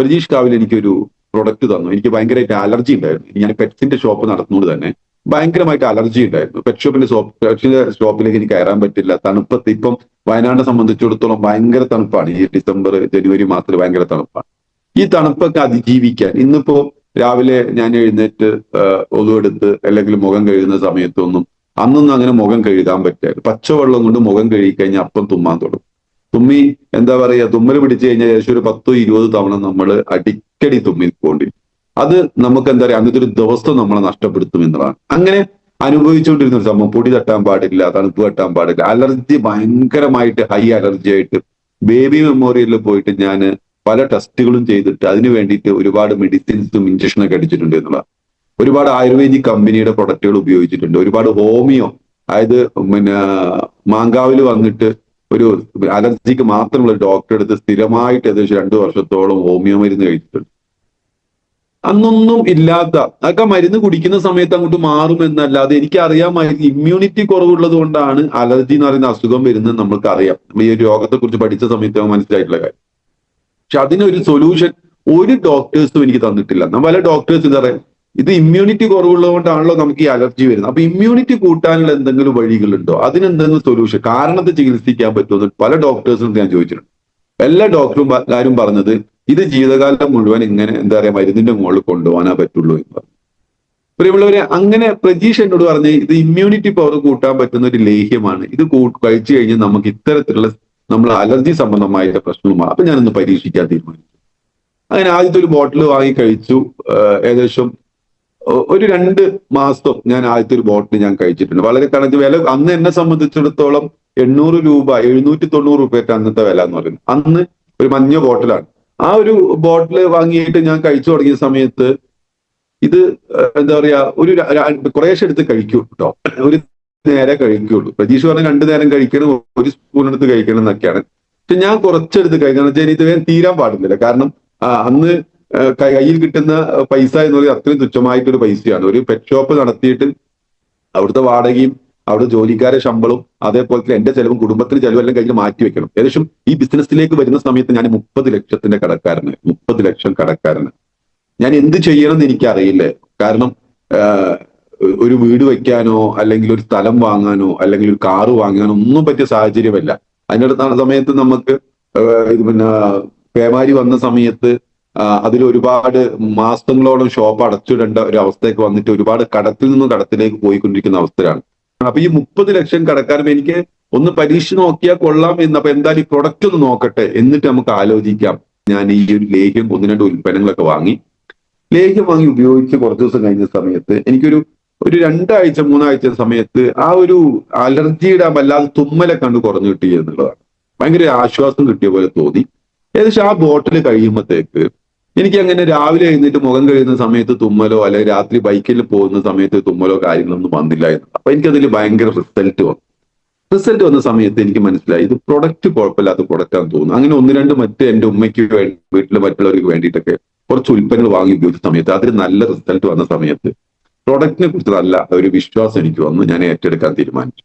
പ്രജീഷ് കാവിൽ എനിക്കൊരു പ്രൊഡക്റ്റ് തന്നു. എനിക്ക് ഭയങ്കരമായിട്ട് അലർജി ഉണ്ടായിരുന്നു. ഞാൻ പെറ്റ്സിന്റെ ഷോപ്പ് നടത്തുന്നത് തന്നെ ഭയങ്കരമായിട്ട് അലർജി ഉണ്ടായിരുന്നു. പെറ്റ് ഷോപ്പിന്റെ ഷോപ്പ് പെറ്റ്സിന്റെ ഷോപ്പിലേക്ക് എനിക്ക് കയറാൻ പറ്റില്ല. തണുപ്പത്ത് ഇപ്പം വയനാടിനെ സംബന്ധിച്ചിടത്തോളം ഭയങ്കര തണുപ്പാണ്. ഈ ഡിസംബർ ജനുവരി മാസത്തിൽ ഭയങ്കര തണുപ്പാണ്. ഈ തണുപ്പൊക്കെ അതിജീവിക്കാൻ ഇന്നിപ്പോ രാവിലെ ഞാൻ എഴുന്നേറ്റ് ഒതുവെടുത്ത് അല്ലെങ്കിൽ മുഖം കഴുകുന്ന സമയത്തൊന്നും അന്നൊന്നും അങ്ങനെ മുഖം കഴുകാൻ പറ്റില്ല പച്ചവെള്ളം കൊണ്ട് മുഖം കഴുകി കഴിഞ്ഞാൽ അപ്പം തുമ്മാൻ തുടങ്ങും. തുമ്മി എന്താ പറയുക തുമ്മൽ പിടിച്ചു കഴിഞ്ഞാൽ ഏകദേശം ഒരു പത്തോ ഇരുപത് തവണ നമ്മൾ അടിക്കടി തുമ്മിക്കൊണ്ടിരിക്കും അത് നമുക്ക് എന്താ പറയുക അന്നത്തെ ഒരു ദിവസം നമ്മളെ നഷ്ടപ്പെടുത്തും എന്നുള്ളതാണ്. അങ്ങനെ അനുഭവിച്ചുകൊണ്ടിരുന്ന ഒരു സംഭവം പൊടി തട്ടാൻ പാടില്ല തണുപ്പ് തട്ടാൻ പാടില്ല അലർജി ഭയങ്കരമായിട്ട് ഹൈ അലർജി ആയിട്ട് ബേബി മെമ്മോറിയലിൽ പോയിട്ട് ഞാൻ പല ടെസ്റ്റുകളും ചെയ്തിട്ട് അതിന് വേണ്ടിയിട്ട് ഒരുപാട് മെഡിസിൻസും ഇഞ്ചക്ഷനൊക്കെ അടിച്ചിട്ടുണ്ട് എന്നുള്ള ഒരുപാട് ആയുർവേദിക് കമ്പനിയുടെ പ്രൊഡക്റ്റുകൾ ഉപയോഗിച്ചിട്ടുണ്ട്. ഒരുപാട് ഹോമിയോ അതായത് പിന്നെ മാങ്കാവിൽ വന്നിട്ട് ഒരു അലർജിക്ക് മാത്രമുള്ള ഡോക്ടറെ അടുത്ത് സ്ഥിരമായിട്ട് ഏകദേശം രണ്ടു വർഷത്തോളം ഹോമിയോ മരുന്ന് കഴിച്ചിട്ടുണ്ട്. അന്നൊന്നും ഇല്ലാത്ത അതൊക്കെ മരുന്ന് കുടിക്കുന്ന സമയത്ത് അങ്ങോട്ട് മാറും എന്നല്ലാതെ മരുന്ന് ഇമ്മ്യൂണിറ്റി കുറവുള്ളത് കൊണ്ടാണ് അലർജി എന്ന് പറയുന്ന അസുഖം വരുന്നത് നമ്മൾക്ക് അറിയാം ഈ രോഗത്തെ കുറിച്ച് പഠിച്ച സമയത്ത് മനസ്സിലായിട്ടുള്ള കാര്യം. പക്ഷെ അതിനൊരു സൊല്യൂഷൻ ഒരു ഡോക്ടേഴ്സും എനിക്ക് തന്നിട്ടില്ല. പല ഡോക്ടേഴ്സ് എന്താ പറയാ ഇത് ഇമ്മ്യൂണിറ്റി കുറവുള്ളതുകൊണ്ടാണല്ലോ നമുക്ക് ഈ അലർജി വരുന്നത്. അപ്പൊ ഇമ്മ്യൂണിറ്റി കൂട്ടാനുള്ള എന്തെങ്കിലും വഴികളുണ്ടോ? അതിനെന്തെങ്കിലും സൊല്യൂഷൻ കാരണത്തെ ചികിത്സിക്കാൻ പറ്റുമെന്ന് പല ഡോക്ടേഴ്സിനും ഞാൻ ചോദിച്ചിട്ടുണ്ട്. എല്ലാ ഡോക്ടറും കാര്യം പറഞ്ഞത് ഇത് ജീവിതകാലം മുഴുവൻ ഇങ്ങനെ എന്താ പറയാ മരുന്നിന്റെ മുകളിൽ കൊണ്ടുപോകാനേ പറ്റുള്ളൂ എന്ന് പറഞ്ഞു. പ്രിയമുള്ളവരെ അങ്ങനെ പ്രജീഷ് എന്നോട് പറഞ്ഞ് ഇത് ഇമ്മ്യൂണിറ്റി പവർ കൂട്ടാൻ പറ്റുന്ന ഒരു ലേഹ്യമാണ്. ഇത് കഴിച്ചു കഴിഞ്ഞാൽ നമുക്ക് ഇത്തരത്തിലുള്ള നമ്മൾ അലർജി സംബന്ധമായ പ്രശ്നവുമാണ് അപ്പൊ ഞാനൊന്ന് പരീക്ഷിക്കാൻ തീരുമാനിച്ചു. അങ്ങനെ ആദ്യത്തെ ഒരു ബോട്ടിൽ വാങ്ങി കഴിച്ചു. ഏകദേശം ഒരു രണ്ട് മാസം ഞാൻ ആദ്യത്തെ ഒരു ബോട്ടിൽ ഞാൻ കഴിച്ചിട്ടുണ്ട്. വളരെ കണക്ക് വില അന്ന് എന്നെ സംബന്ധിച്ചിടത്തോളം എണ്ണൂറ് രൂപ എഴുന്നൂറ്റി തൊണ്ണൂറ് രൂപയായിട്ട് അന്നത്തെ വില എന്ന് പറയുന്നത്. അന്ന് ഒരു മഞ്ഞ ബോട്ടിലാണ്. ആ ഒരു ബോട്ടിൽ വാങ്ങിയിട്ട് ഞാൻ കഴിച്ചു തുടങ്ങിയ സമയത്ത് ഇത് എന്താ പറയാ ഒരു കുറേശ്ശെ എടുത്ത് കഴിക്കൂ കേട്ടോ ഒരു നേരെ കഴിക്കുള്ളൂ പ്രതീക്ഷ പറഞ്ഞ രണ്ടു നേരം കഴിക്കണം ഒരു സ്പൂൺ എടുത്ത് കഴിക്കണം എന്നൊക്കെയാണ് പക്ഷെ ഞാൻ കുറച്ചെടുത്ത് കഴിക്കണം. വെച്ചാൽ ഇത് തീരാൻ പാടുന്നില്ല കാരണം അന്ന് കയ്യിൽ കിട്ടുന്ന പൈസ എന്ന് പറയുന്നത് അത്രയും തുച്ഛമായിട്ടൊരു പൈസയാണ്. ഒരു പെറ്റ് ഷോപ്പ് നടത്തിയിട്ട് അവിടുത്തെ വാടകയും അവിടെ ജോലിക്കാരെ ശമ്പളവും അതേപോലെ തന്നെ എന്റെ ചെലവും കുടുംബത്തിന് ചെലവും എല്ലാം കഴിഞ്ഞ് മാറ്റി വെക്കണം. ഏകദേശം ഈ ബിസിനസ്സിലേക്ക് വരുന്ന സമയത്ത് ഞാൻ മുപ്പത് ലക്ഷത്തിന്റെ കടക്കാരന് മുപ്പത് ലക്ഷം കടക്കാരന് ഞാൻ എന്ത് ചെയ്യണം എന്ന് എനിക്കറിയില്ല. കാരണം ഒരു വീട് വെക്കാനോ അല്ലെങ്കിൽ ഒരു സ്ഥലം വാങ്ങാനോ അല്ലെങ്കിൽ ഒരു കാറ് വാങ്ങാനോ ഒന്നും പറ്റിയ സാഹചര്യമല്ല. അതിനടുത്ത സമയത്ത് നമുക്ക് ഇത് പിന്നെ പേമാരി വന്ന സമയത്ത് അതിൽ ഒരുപാട് മാസങ്ങളോളം ഷോപ്പ് അടച്ചിടേണ്ട ഒരു അവസ്ഥയൊക്കെ വന്നിട്ട് ഒരുപാട് കടത്തിൽ നിന്നും കടത്തിലേക്ക് പോയിക്കൊണ്ടിരിക്കുന്ന അവസ്ഥയാണ് അപ്പൊ ഈ മുപ്പത് ലക്ഷം കടക്കാരും എനിക്ക് ഒന്ന് പരീക്ഷ നോക്കിയാൽ കൊള്ളാം എന്ന് അപ്പൊ എന്തായാലും ഈ പ്രൊഡക്റ്റ് ഒന്ന് നോക്കട്ടെ എന്നിട്ട് നമുക്ക് ആലോചിക്കാം. ഞാൻ ഈ ഒരു ലേഹ്യം ഒന്ന് രണ്ട് ഉൽപ്പന്നങ്ങളൊക്കെ വാങ്ങി. ലേഹ്യം വാങ്ങി ഉപയോഗിച്ച് കുറച്ച് ദിവസം കഴിഞ്ഞ സമയത്ത് എനിക്കൊരു ഒരു രണ്ടാഴ്ച മൂന്നാഴ്ച സമയത്ത് ആ ഒരു അലർജിയുടെ വല്ലാതെ തുമ്മലെ കണ്ട് കുറഞ്ഞു കിട്ടി എന്നുള്ളതാണ്. ഭയങ്കര ആശ്വാസം കിട്ടിയ പോലെ തോന്നി. ഏകദേശം ആ ബോട്ടിൽ കഴിയുമ്പോഴത്തേക്ക് എനിക്ക് അങ്ങനെ രാവിലെ എഴുന്നേറ്റ് മുഖം കഴിയുന്ന സമയത്ത് തുമ്മലോ അല്ലെങ്കിൽ രാത്രി ബൈക്കിൽ പോകുന്ന സമയത്ത് തുമ്മലോ കാര്യങ്ങളൊന്നും വന്നില്ല എന്ന്. അപ്പൊ എനിക്കതിൽ ഭയങ്കര റിസൾട്ട് വന്നു. റിസൾട്ട് വന്ന സമയത്ത് എനിക്ക് മനസ്സിലായി ഇത് പ്രൊഡക്റ്റ് കുഴപ്പമില്ലാത്ത പ്രൊഡക്റ്റ് ആണെന്ന് തോന്നുന്നു. അങ്ങനെ ഒന്ന് രണ്ട് മറ്റ് എന്റെ ഉമ്മയ്ക്ക് വേണ്ടി വീട്ടിലെ മറ്റുള്ളവർക്ക് വേണ്ടിയിട്ടൊക്കെ കുറച്ച് ഉൽപ്പന്നങ്ങൾ വാങ്ങി ഉപയോഗിച്ച സമയത്ത് അതിൽ നല്ല റിസൾട്ട് വന്ന സമയത്ത് പ്രൊഡക്റ്റിനെ കുറിച്ച് നല്ല ഒരു വിശ്വാസം എനിക്ക് വന്നു ഞാൻ ഏറ്റെടുക്കാൻ തീരുമാനിച്ചു.